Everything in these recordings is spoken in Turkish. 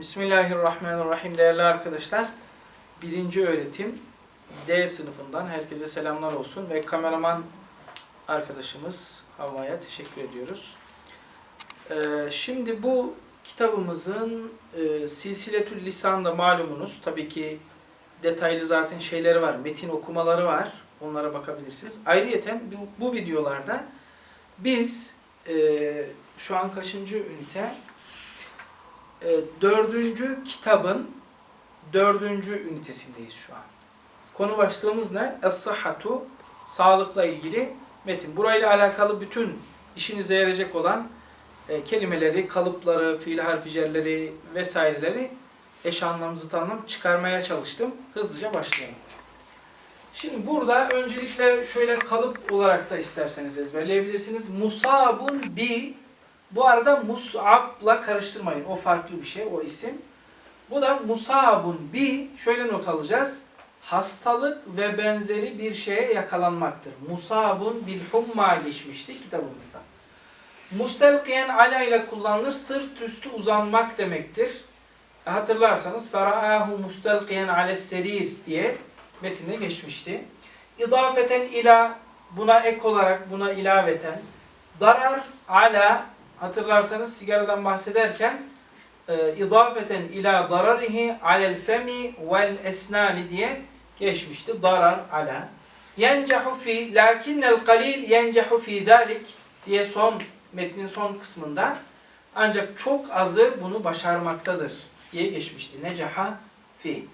Bismillahirrahmanirrahim değerli arkadaşlar. Birinci öğretim D sınıfından herkese selamlar olsun ve kameraman arkadaşımız Havva'ya teşekkür ediyoruz. Ee, şimdi bu kitabımızın e, Silsiletül Lisan'da malumunuz tabii ki detaylı zaten şeyleri var, metin okumaları var. Onlara bakabilirsiniz. Ayrıyeten bu, bu videolarda biz e, şu an kaçıncı ünite? E, dördüncü kitabın dördüncü ünitesindeyiz şu an. Konu başlığımız ne? Es-sıhhatu, sağlıkla ilgili metin. Burayla alakalı bütün işinize yarayacak olan e, kelimeleri, kalıpları, fiil harficerleri vesaireleri eş anlam, zıt anlam çıkarmaya çalıştım. Hızlıca başlayalım. Şimdi burada öncelikle şöyle kalıp olarak da isterseniz ezberleyebilirsiniz. Musabun bi bu arada Mus'ab'la karıştırmayın. O farklı bir şey, o isim. Bu da Musabun bi, şöyle not alacağız. Hastalık ve benzeri bir şeye yakalanmaktır. Musabun bil humma geçmişti kitabımızda. Mustelkiyen ala ile kullanılır. Sırt üstü uzanmak demektir. Hatırlarsanız feraahu mustelkiyen ales serir diye metinde geçmişti. İdafeten ila buna ek olarak buna ilaveten darar ala hatırlarsanız sigaradan bahsederken e, idafeten ila dararihi alel femi vel esnani diye geçmişti. Darar ala. Yencehu fi lakinnel kalil yencehu fi zalik diye son metnin son kısmında ancak çok azı bunu başarmaktadır diye geçmişti. Necaha fi.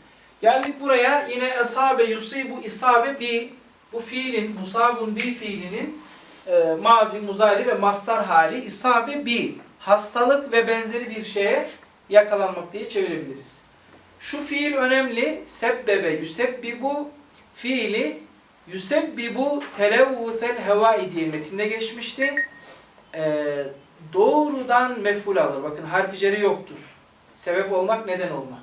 Geldik buraya yine esabe yusibu isabe bi bu fiilin musabun bi fiilinin e, mazi, muzari ve mastar hali isabe bi hastalık ve benzeri bir şeye yakalanmak diye çevirebiliriz. Şu fiil önemli. Sebbebe yusebbibu fiili yusebbibu televvusel hevai diye metinde geçmişti. E, doğrudan mef'ul alır. Bakın harfi ceri yoktur. Sebep olmak, neden olmak.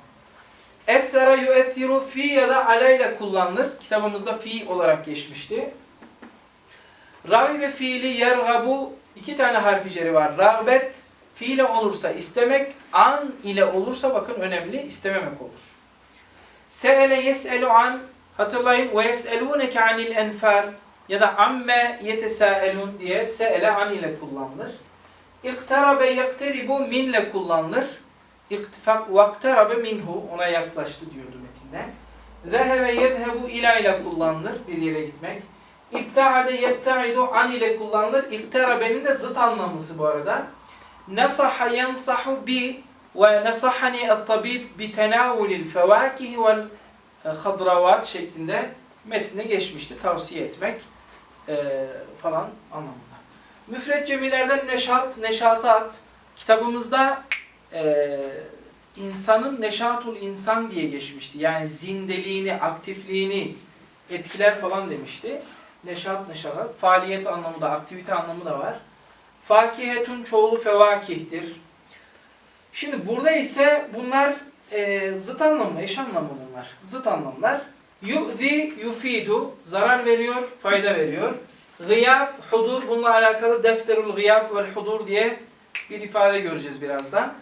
Ethera yuethiru fi ya da ala ile kullanılır. Kitabımızda fi olarak geçmişti. Ragibe fiili yergabu iki tane harfi ceri var. Rağbet fiile olursa istemek, an ile olursa bakın önemli istememek olur. Se'ele yes'elu an hatırlayın ve yes'elûneke anil enfal ya da amme yetesâelûn diye se'ele an ile kullanılır. İktarabe yakteribu min ile kullanılır. İktifak vaktarabe minhu ona yaklaştı diyordu metinde. Zehebe yezhebu ila ile kullanılır bir yere gitmek. İbtaade yebtaidu an ile kullanılır. İktarabenin de zıt anlamlısı bu arada. Nasaha yansahu bi ve nasahani et-tabib bi tenavulil fevakih vel hadravat şeklinde metinde geçmişti. Tavsiye etmek e, falan anlamında. Müfret cemilerden neşat, neşatat. Kitabımızda e, insanın neşatul insan diye geçmişti. Yani zindeliğini, aktifliğini etkiler falan demişti. Neşat neşatat. Faaliyet anlamı da, aktivite anlamı da var. Fakihetun çoğulu fevakihtir. Şimdi burada ise bunlar e, zıt anlamı, eş anlamı bunlar. Zıt anlamlar. Yu'zi, yufidu, zarar veriyor, fayda veriyor. Gıyab, hudur, bununla alakalı defterul gıyab vel hudur diye bir ifade göreceğiz birazdan.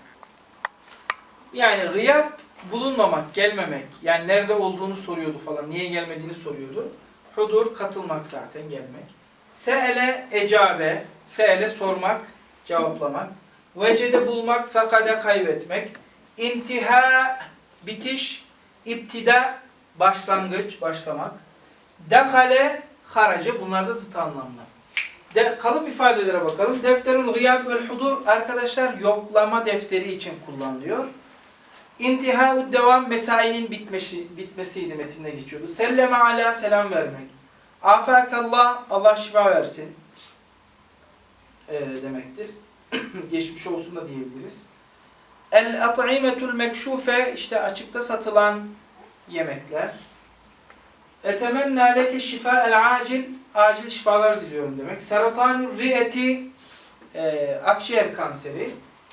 Yani gıyab bulunmamak, gelmemek. Yani nerede olduğunu soruyordu falan, niye gelmediğini soruyordu. Hudur katılmak zaten gelmek. Se'ele ecabe, se'ele sormak, cevaplamak. Vecede bulmak, fekade kaybetmek. İntiha, bitiş, iptida, başlangıç, başlamak. Dekale, harace, bunlar da zıt anlamlı. De, kalıp ifadelere bakalım. Defterul gıyab vel hudur arkadaşlar yoklama defteri için kullanılıyor. İntihaü devam mesainin bitmesi, bitmesiydi metinde geçiyordu. Selleme ala selam vermek. Afakallah Allah şifa versin e, demektir. Geçmiş olsun da diyebiliriz. El at'imetul mekşufe işte açıkta satılan yemekler. Etemennâ leke şifa el acil acil şifalar diliyorum demek. Seratanur ri'eti e, akciğer kanseri.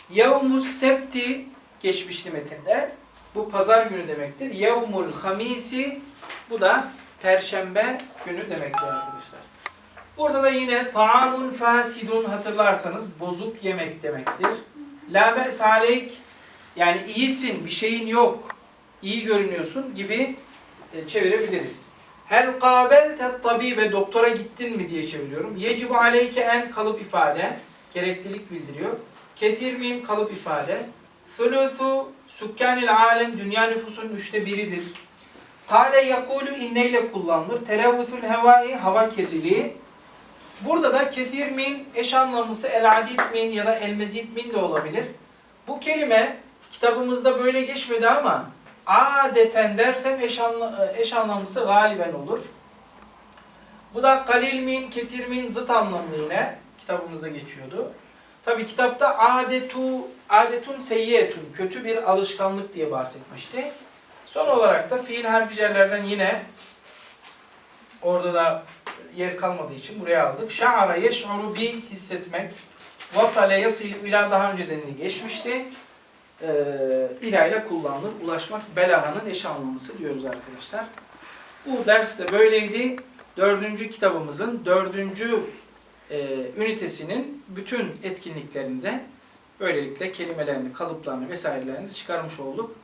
Yevmus septi geçmişti metinde. Bu pazar günü demektir. Yevmul hamisi bu da perşembe günü demektir arkadaşlar. Burada da yine taamun fasidun hatırlarsanız bozuk yemek demektir. La be's Yani iyisin, bir şeyin yok, iyi görünüyorsun gibi e, çevirebiliriz. Hel kabelte tabibe doktora gittin mi diye çeviriyorum. Yecibu aleyke en kalıp ifade, gereklilik bildiriyor. Kesir min kalıp ifade. Thuluthu sükkanil alem dünya nüfusunun üçte biridir. Kale yakulu inneyle kullanılır. Televvüsül hevai hava kirliliği. Burada da kesir min eş anlamlısı el adid min ya da el mezid min de olabilir. Bu kelime kitabımızda böyle geçmedi ama adeten dersem eş, anla, eş anlamlısı galiben olur. Bu da kalil min, kesir min zıt anlamlı yine kitabımızda geçiyordu. Tabi kitapta adetu, adetun seyyetun, kötü bir alışkanlık diye bahsetmişti. Son olarak da fiil harficerlerden yine orada da yer kalmadığı için buraya aldık. Şa'ara yeş'uru bi hissetmek. Vasale yasil ila daha önceden de geçmişti. Ee, ila ile kullanılır. Ulaşmak belaganın eş anlamlısı diyoruz arkadaşlar. Bu ders de böyleydi. Dördüncü kitabımızın dördüncü e, ünitesinin bütün etkinliklerinde böylelikle kelimelerini, kalıplarını vesairelerini çıkarmış olduk.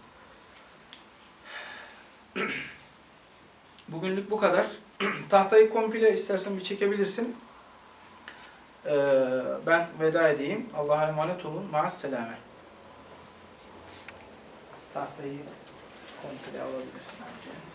Bugünlük bu kadar. Tahtayı komple istersen bir çekebilirsin. Ee, ben veda edeyim. Allah'a emanet olun. Maasselame. Tahtayı komple alabilirsin.